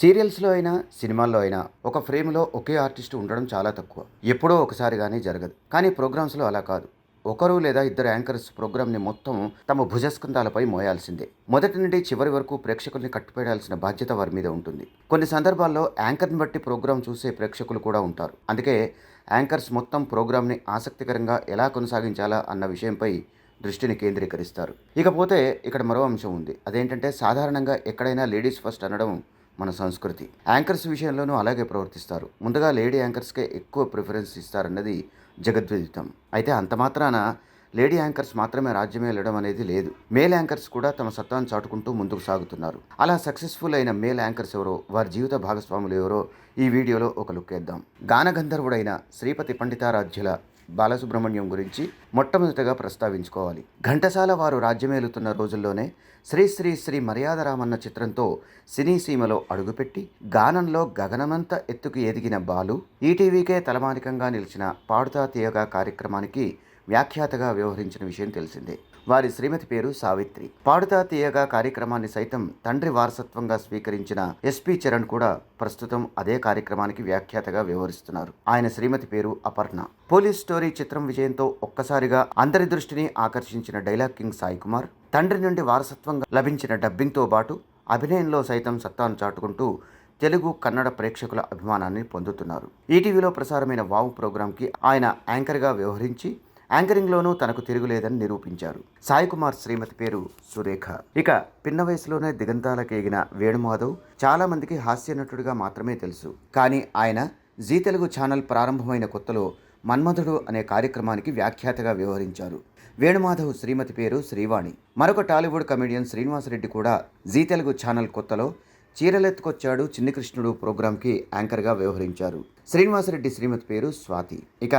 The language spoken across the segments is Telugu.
సీరియల్స్లో అయినా సినిమాల్లో అయినా ఒక ఫ్రేమ్లో ఒకే ఆర్టిస్ట్ ఉండడం చాలా తక్కువ. ఎప్పుడో ఒకసారి కానీ జరగదు. కానీ ప్రోగ్రామ్స్లో అలా కాదు. ఒకరు లేదా ఇద్దరు యాంకర్స్ ప్రోగ్రామ్ని మొత్తం తమ భుజస్కంధాలపై మోయాల్సిందే. మొదటి నుండి చివరి వరకు ప్రేక్షకుల్ని కట్టుపెట్టాల్సిన బాధ్యత వారి మీద ఉంటుంది. కొన్ని సందర్భాల్లో యాంకర్ని బట్టి ప్రోగ్రాం చూసే ప్రేక్షకులు కూడా ఉంటారు. అందుకే యాంకర్స్ మొత్తం ప్రోగ్రామ్ని ఆసక్తికరంగా ఎలా కొనసాగించాలా అన్న విషయంపై దృష్టిని కేంద్రీకరిస్తారు. ఇకపోతే ఇక్కడ మరో అంశం ఉంది. అదేంటంటే సాధారణంగా ఎక్కడైనా లేడీస్ ఫస్ట్ అనడం మన సంస్కృతి. యాంకర్స్ విషయంలోనూ అలాగే ప్రవర్తిస్తారు. ముందుగా లేడీ యాంకర్స్కే ఎక్కువ ప్రిఫరెన్స్ ఇస్తారన్నది జగద్విదితం. అయితే అంత మాత్రాన లేడీ యాంకర్స్ మాత్రమే రాజ్యమే వెళ్ళడం అనేది లేదు. మేల్ యాంకర్స్ కూడా తమ సత్తాను చాటుకుంటూ ముందుకు సాగుతున్నారు. అలా సక్సెస్ఫుల్ అయిన మేల్ యాంకర్స్ ఎవరో వారి జీవిత భాగస్వాములు ఎవరో ఈ వీడియోలో ఒక లుక్ వేద్దాం. గానగంధర్వుడైన శ్రీపతి పండితారాధ్యుల బాలసుబ్రహ్మణ్యం గురించి మొట్టమొదటగా ప్రస్తావించుకోవాలి. ఘంటసాల వారు రాజ్యమేలుతున్న రోజుల్లోనే శ్రీ శ్రీ శ్రీ మర్యాదరామన్న చిత్రంతో సినీ సీమలో అడుగుపెట్టి గానంలో గగనమంత ఎత్తుకు ఎదిగిన బాలు ఈటీవీకే తలమానికంగా నిలిచిన పాడుతా తీయగా కార్యక్రమానికి వ్యాఖ్యాతగా వ్యవహరించిన విషయం తెలిసిందే. వారి శ్రీమతి పేరు సావిత్రి. పాడుతా తీయగా కార్యక్రమాన్ని సైతం తండ్రి వారసత్వంగా స్వీకరించిన ఎస్పి చరణ్ కూడా ప్రస్తుతం అదే కార్యక్రమానికి వ్యాఖ్యాతగా వ్యవహరిస్తున్నారు. ఆయన శ్రీమతి పేరు అపర్ణ. పోలీస్ స్టోరీ చిత్రం విజయంతో ఒక్కసారిగా అందరి దృష్టిని ఆకర్షించిన డైలాగ్ కింగ్ సాయి కుమార్ తండ్రి నుండి వారసత్వంగా లభించిన డబ్బింగ్తో పాటు అభినయంలో సైతం సత్తాను చాటుకుంటూ తెలుగు కన్నడ ప్రేక్షకుల అభిమానాన్ని పొందుతున్నారు. ఈటీవీలో ప్రసారమైన వావ్ ప్రోగ్రాంకి ఆయన యాంకర్గా వ్యవహరించి యాంకరింగ్లోనూ తనకు తిరుగులేదని నిరూపించారు. సాయి కుమార్ శ్రీమతి పేరు సురేఖ. ఇక పిన్న వయసులోనే దిగంతాలకేగిన వేణుమాధవ్ చాలామందికి హాస్య నటుడిగా మాత్రమే తెలుసు. కానీ ఆయన జీ తెలుగు ఛానల్ ప్రారంభమైన కొత్తలో మన్మధుడు అనే కార్యక్రమానికి వ్యాఖ్యాతగా వ్యవహరించారు. వేణుమాధవ్ శ్రీమతి పేరు శ్రీవాణి. మరొక టాలీవుడ్ కమెడియన్ శ్రీనివాసరెడ్డి కూడా జీ తెలుగు ఛానల్ కొత్తలో చీరలెత్తుకొచ్చాడు చిన్ని కృష్ణుడు ప్రోగ్రాంకి యాంకర్గా వ్యవహరించారు. శ్రీనివాసరెడ్డి శ్రీమతి పేరు స్వాతి. ఇక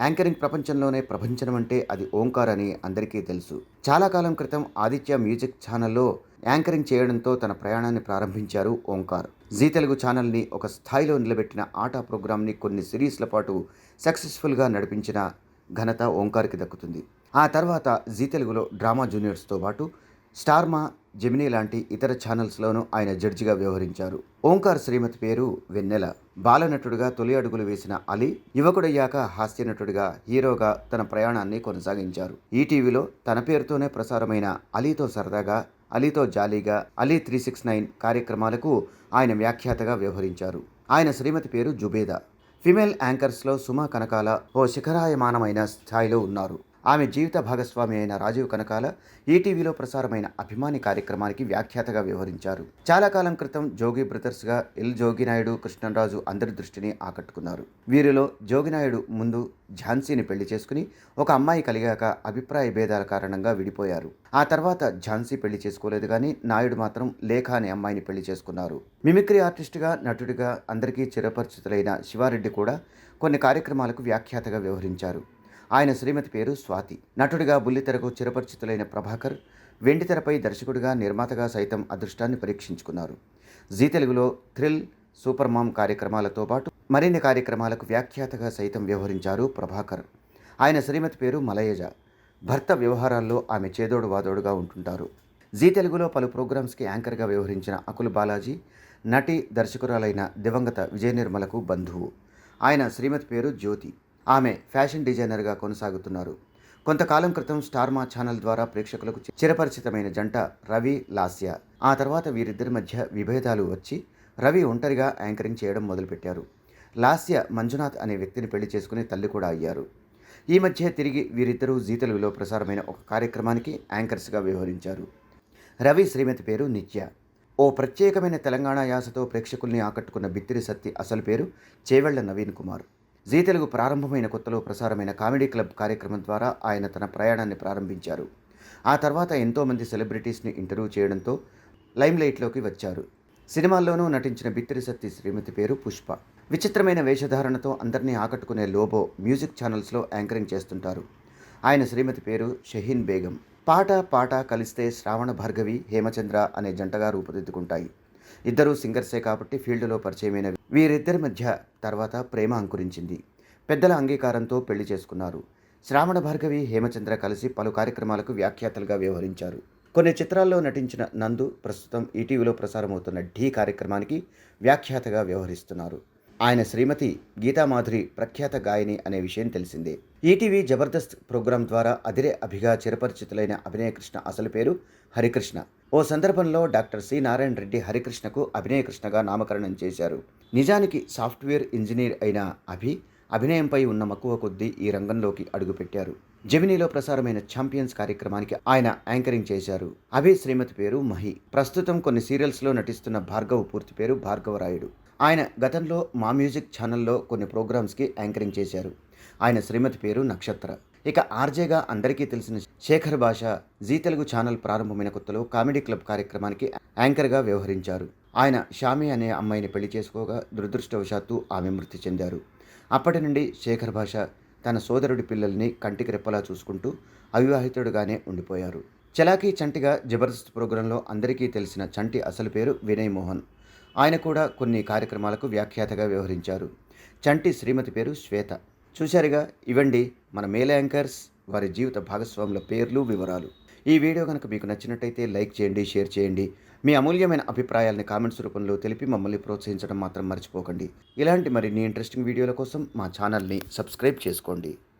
యాంకరింగ్ ప్రపంచంలోనే ప్రపంచం అంటే అది ఓంకార్ అని అందరికీ తెలుసు. చాలా కాలం క్రితం ఆదిత్య మ్యూజిక్ ఛానల్లో యాంకరింగ్ చేయడంతో తన ప్రయాణాన్ని ప్రారంభించారు ఓంకార్. జీ తెలుగు ఛానల్ని ఒక స్థాయిలో నిలబెట్టిన ఆట ప్రోగ్రామ్ని కొన్ని సిరీస్ల పాటు సక్సెస్ఫుల్గా నడిపించిన ఘనత ఓంకార్కి దక్కుతుంది. ఆ తర్వాత జీ తెలుగులో డ్రామా జూనియర్స్తో పాటు స్టార్మా జెమినీ లాంటి ఇతర ఛానల్స్లోనూ ఆయన జడ్జిగా వ్యవహరించారు. ఓంకార్ శ్రీమతి పేరు వెన్నెల. బాలనటుడిగా తొలి అడుగులు వేసిన అలీ యువకుడయ్యాక హాస్య నటుడిగా హీరోగా తన ప్రయాణాన్ని కొనసాగించారు. ఈటీవీలో తన పేరుతోనే ప్రసారమైన అలీతో సరదాగా అలీతో జాలీగా అలీ త్రీ సిక్స్ నైన్ కార్యక్రమాలకు ఆయన వ్యాఖ్యాతగా వ్యవహరించారు. ఆయన శ్రీమతి పేరు జుబేదా. ఫిమేల్ యాంకర్స్లో సుమా కనకాల ఓ శిఖరాయమానమైన స్థాయిలో ఉన్నారు. ఆమె జీవిత భాగస్వామి అయిన రాజీవ్ కనకాల ఈటీవీలో ప్రసారమైన అభిమాని కార్యక్రమానికి వ్యాఖ్యాతగా వ్యవహరించారు. చాలా కాలం క్రితం జోగి బ్రదర్స్గా ఎల్ జోగినాయుడు కృష్ణరాజు అందరి దృష్టిని ఆకట్టుకున్నారు. వీరిలో జోగినాయుడు ముందు ఝాన్సీని పెళ్ళి చేసుకుని ఒక అమ్మాయి కలిగాక అభిప్రాయ భేదాల కారణంగా విడిపోయారు. ఆ తర్వాత ఝాన్సీ పెళ్ళి చేసుకోలేదు కానీ నాయుడు మాత్రం లేఖ అనే అమ్మాయిని పెళ్ళి చేసుకున్నారు. మిమిక్రీ ఆర్టిస్టుగా నటుడిగా అందరికీ చిరపరిచితులైన శివారెడ్డి కూడా కొన్ని కార్యక్రమాలకు వ్యాఖ్యాతగా వ్యవహరించారు. ఆయన శ్రీమతి పేరు స్వాతి. నటుడిగా బుల్లితెరకు చిరపరిచితులైన ప్రభాకర్ వెండితెరపై దర్శకుడిగా నిర్మాతగా సైతం అదృష్టాన్ని పరీక్షించుకున్నారు. జీ తెలుగులో థ్రిల్ సూపర్ మామ్ కార్యక్రమాలతో పాటు మరిన్ని కార్యక్రమాలకు వ్యాఖ్యాతగా సైతం వ్యవహరించారు ప్రభాకర్. ఆయన శ్రీమతి పేరు మలయజ. భర్త వ్యవహారాల్లో ఆమె చేదోడు వాదోడుగా ఉంటుంటారు. జీ తెలుగులో పలు ప్రోగ్రామ్స్కి యాంకర్గా వ్యవహరించిన అకుల్ బాలాజీ నటి దర్శకురాలైన దివంగత విజయ నిర్మలకు బంధువు. ఆయన శ్రీమతి పేరు జ్యోతి. ఆమె ఫ్యాషన్ డిజైనర్గా కొనసాగుతున్నారు. కొంతకాలం క్రితం స్టార్మా ఛానల్ ద్వారా ప్రేక్షకులకు చిరపరిచితమైన జంట రవి లాస్య. ఆ తర్వాత వీరిద్దరి మధ్య విభేదాలు వచ్చి రవి ఒంటరిగా యాంకరింగ్ చేయడం మొదలుపెట్టారు. లాస్య మంజునాథ్ అనే వ్యక్తిని పెళ్ళి చేసుకుని తల్లి కూడా అయ్యారు. ఈ మధ్య తిరిగి వీరిద్దరూ జీ తెలుగులో ప్రసారమైన ఒక కార్యక్రమానికి యాంకర్స్గా వ్యవహరించారు. రవి శ్రీమతి పేరు నిత్య. ఓ ప్రత్యేకమైన తెలంగాణ యాసతో ప్రేక్షకుల్ని ఆకట్టుకున్న బిత్తిరి సత్తి అసలు పేరు చేవెళ్ళ నవీన్ కుమార్. జీ తెలుగు ప్రారంభమైన కొత్తలో ప్రసారమైన కామెడీ క్లబ్ కార్యక్రమం ద్వారా ఆయన తన ప్రయాణాన్ని ప్రారంభించారు. ఆ తర్వాత ఎంతోమంది సెలబ్రిటీస్ని ఇంటర్వ్యూ చేయడంతో లైమ్లైట్లోకి వచ్చారు. సినిమాల్లోనూ నటించిన బిత్తిరి సత్తి శ్రీమతి పేరు పుష్ప. విచిత్రమైన వేషధారణతో అందరినీ ఆకట్టుకునే లోబో మ్యూజిక్ ఛానల్స్లో యాంకరింగ్ చేస్తుంటారు. ఆయన శ్రీమతి పేరు షహీన్ బేగం. పాట పాట కలిస్తే శ్రావణ భార్గవి హేమచంద్ర అనే జంటగా రూపుదిద్దుకుంటాయి. ఇద్దరూ సింగర్సే కాబట్టి ఫీల్డ్లో పరిచయమైన వీరిద్దరి మధ్య తర్వాత ప్రేమ అంకురించింది. పెద్దల అంగీకారంతో పెళ్ళి చేసుకున్నారు. శ్రావణ భార్గవి హేమచంద్ర కలిసి పలు కార్యక్రమాలకు వ్యాఖ్యాతలుగా వ్యవహరించారు. కొన్ని చిత్రాల్లో నటించిన నందు ప్రస్తుతం ఈటీవీలో ప్రసారమవుతున్న ఢీ కార్యక్రమానికి వ్యాఖ్యాతగా వ్యవహరిస్తున్నారు. ఆయన శ్రీమతి గీతామాధురి ప్రఖ్యాత గాయని అనే విషయం తెలిసిందే. ఈటీవీ జబర్దస్త్ ప్రోగ్రాం ద్వారా అదిరే అభిగా చిరపరిచితులైన అభినయకృష్ణ అసలు పేరు హరికృష్ణ. ఓ సందర్భంలో డాక్టర్ సి నారాయణ రెడ్డి హరికృష్ణకు అభినయకృష్ణగా నామకరణం చేశారు. నిజానికి సాఫ్ట్వేర్ ఇంజనీర్ అయిన అభి అభినయంపై ఉన్న మక్కువ కొద్దీ ఈ రంగంలోకి అడుగుపెట్టారు. జెమినీలో ప్రసారమైన ఛాంపియన్స్ కార్యక్రమానికి ఆయన యాంకరింగ్ చేశారు. అభి శ్రీమతి పేరు మహి. ప్రస్తుతం కొన్ని సీరియల్స్లో నటిస్తున్న భార్గవ్ పూర్తి పేరు భార్గవరాయుడు. ఆయన గతంలో మా మ్యూజిక్ ఛానల్లో కొన్ని ప్రోగ్రామ్స్కి యాంకరింగ్ చేశారు. ఆయన శ్రీమతి పేరు నక్షత్ర. ఇక ఆర్జేగా అందరికీ తెలిసిన శేఖర్ భాష జీ తెలుగు ఛానల్ ప్రారంభమైన కొత్తలో కామెడీ క్లబ్ కార్యక్రమానికి యాంకర్గా వ్యవహరించారు. ఆయన షామి అనే అమ్మాయిని పెళ్ళి చేసుకోగా దురదృష్టవశాత్తు ఆమె మృతి చెందారు. అప్పటి నుండి శేఖర్ భాష తన సోదరుడి పిల్లల్ని కంటికి రెప్పలా చూసుకుంటూ అవివాహితుడుగానే ఉండిపోయారు. చలాకీ చంటిగా జబర్దస్త్ ప్రోగ్రాంలో అందరికీ తెలిసిన చంటి అసలు పేరు వినయ్ మోహన్. ఆయన కూడా కొన్ని కార్యక్రమాలకు వ్యాఖ్యాతగా వ్యవహరించారు. చంటి శ్రీమతి పేరు శ్వేత. చూశారుగా ఇవండి మన మేల్ యాంకర్స్ వారి జీవిత భాగస్వాముల పేర్లు వివరాలు. ఈ వీడియో కనుక మీకు నచ్చినట్టయితే లైక్ చేయండి షేర్ చేయండి. మీ అమూల్యమైన అభిప్రాయాలను కామెంట్స్ రూపంలో తెలిపి మమ్మల్ని ప్రోత్సహించడం మాత్రం మర్చిపోకండి. ఇలాంటి మరిన్ని ఇంట్రెస్టింగ్ వీడియోల కోసం మా ఛానల్ని సబ్స్క్రైబ్ చేసుకోండి.